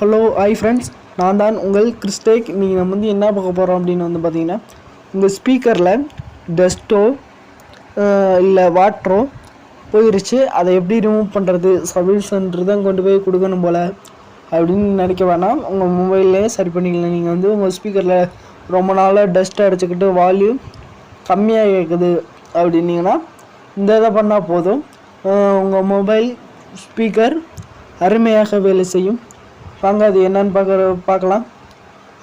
Hello hi friends நான் தான் உங்கள் கிறிஸ்டேக் இன்றைக்கி நம்ம வந்து என்ன பார்க்க போகிறோம் அப்படின்னு வந்து பார்த்தீங்கன்னா உங்கள் ஸ்பீக்கரில் டஸ்ட்டோ இல்லை வாட்டரோ போயிருச்சு. அதை எப்படி ரிமூவ் பண்ணுறது சர்வீஸ்ன்றது தான் கொண்டு போய் கொடுக்கணும் போல் அப்படின்னு நினைக்க வேணாம். உங்கள் மொபைல்லே சரி பண்ணிக்கலாம் நீங்கள் வந்து உங்கள் ஸ்பீக்கரில் ரொம்ப நாளாக டஸ்ட் அடிச்சுக்கிட்டு வால்யூம் கம்மியாக கேட்குது அப்படின்னீங்கன்னா இந்த இதை பண்ணால் போதும். உங்கள் மொபைல் ஸ்பீக்கர் அருமையாக வேலை செய்யும். வாங்க அது என்னன்னு பார்க்க பார்க்கலாம்.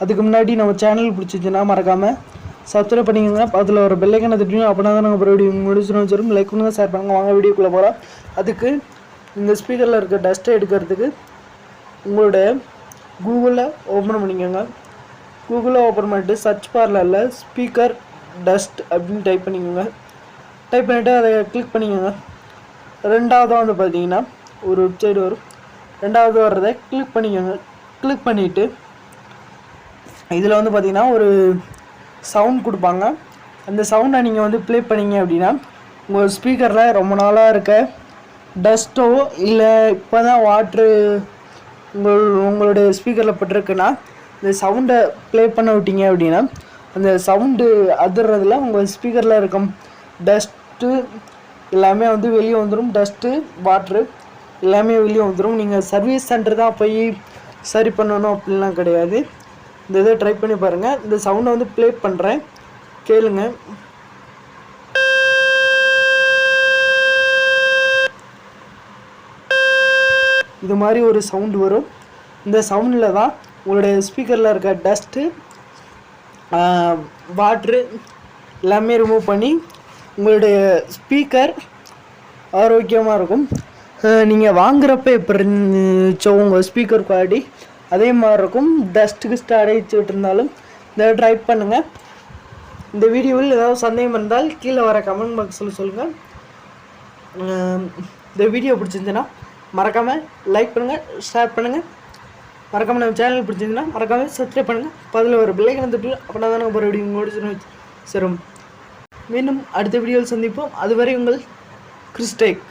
அதுக்கு முன்னாடி நம்ம சேனல் பிடிச்சிச்சுன்னா மறக்காமல் சப்ஸ்கிரைப் பண்ணிக்கோங்க. அதில் ஒரு பெல்லைக்கான திட்டியும் அப்படின்னா தான் நாங்கள் வீடியோ முடிச்சுன்னு வச்சிரும் லைக் பண்ணுங்க ஷேர் பண்ணுங்க. வாங்க வீடியோக்குள்ளே போகிறோம் அதுக்கு இந்த ஸ்பீக்கரில் இருக்க டஸ்ட்டை எடுக்கிறதுக்கு உங்களுடைய கூகுளில் ஓப்பன் பண்ணிக்கோங்க. கூகுளில் ஓப்பன் பண்ணிட்டு சர்ச் பார்லரில் ஸ்பீக்கர் டஸ்ட் அப்படின்னு டைப் பண்ணிக்கோங்க. டைப் பண்ணிவிட்டு அதை கிளிக் பண்ணிக்கோங்க. ரெண்டாவது வந்து பார்த்தீங்கன்னா ஒரு வெப்சைட் வரும். ரெண்டாவது வர்றதை கிளிக் பண்ணிக்கோங்க. கிளிக் பண்ணிவிட்டு இதில் வந்து பார்த்தீங்கன்னா ஒரு சவுண்ட் கொடுப்பாங்க. அந்த சவுண்டை நீங்கள் வந்து ப்ளே பண்ணிங்க அப்படின்னா உங்கள் ஸ்பீக்கரில் ரொம்ப நாளாக இருக்க டஸ்ட்டோ இல்லை இப்போ தான் வாட்ரு உங்கள் உங்களுடைய ஸ்பீக்கரில் பட்டிருக்குன்னா இந்த சவுண்டை ப்ளே பண்ண விட்டீங்க அப்படின்னா அந்த சவுண்டு அதிர்றதுல உங்கள் ஸ்பீக்கரில் இருக்கும் டஸ்ட்டு எல்லாமே வந்து வெளியே வந்துடும் டஸ்ட்டு வாட்ரு எல்லாமே வெளியே வந்துடும் நீங்கள் சர்வீஸ் சென்டர் தான் போய் சரி பண்ணணும் அப்படிலாம் கிடையாது. இந்த இதை ட்ரை பண்ணி பாருங்கள் இந்த சவுண்டை வந்து ப்ளே பண்ணுறேன் கேளுங்க. இது மாதிரி ஒரு சவுண்டு வரும். இந்த சவுண்டில் தான் உங்களுடைய ஸ்பீக்கரில் இருக்க டஸ்ட்டு வாட்ரு எல்லாமே ரிமூவ் பண்ணி உங்களுடைய ஸ்பீக்கர் ஆரோக்கியமாக இருக்கும். நீங்கள் வாங்குறப்ப எப்படி இருந்துச்சோ உங்கள் ஸ்பீக்கர் குவாலிட்டி அதே மாதிரி இருக்கும். டஸ்ட்டுக்கு ஸ்டார்ட் அடைச்சிட்டு இருந்தாலும் இதை ட்ரை பண்ணுங்கள் இந்த வீடியோவில் ஏதாவது சந்தேகம் இருந்தால் கீழே வர கமெண்ட் பாக்ஸில் சொல்லுங்கள் இந்த வீடியோ பிடிச்சிருந்துன்னா மறக்காமல் லைக் பண்ணுங்கள் ஷேர் பண்ணுங்கள் மறக்காமல் நம்ம சேனல் பிடிச்சிருந்துன்னா மறக்காமல் சப்ஸ்கிரைப் பண்ணுங்கள் பதில் ஒரு பிள்ளைங்க வந்துட்டு அப்படின்னா தான் ஒரு வீடியோ முடிச்சு சரும். மீண்டும் அடுத்த வீடியோவில் சந்திப்போம். அதுவரை உங்கள் கிறிஸ்டேக்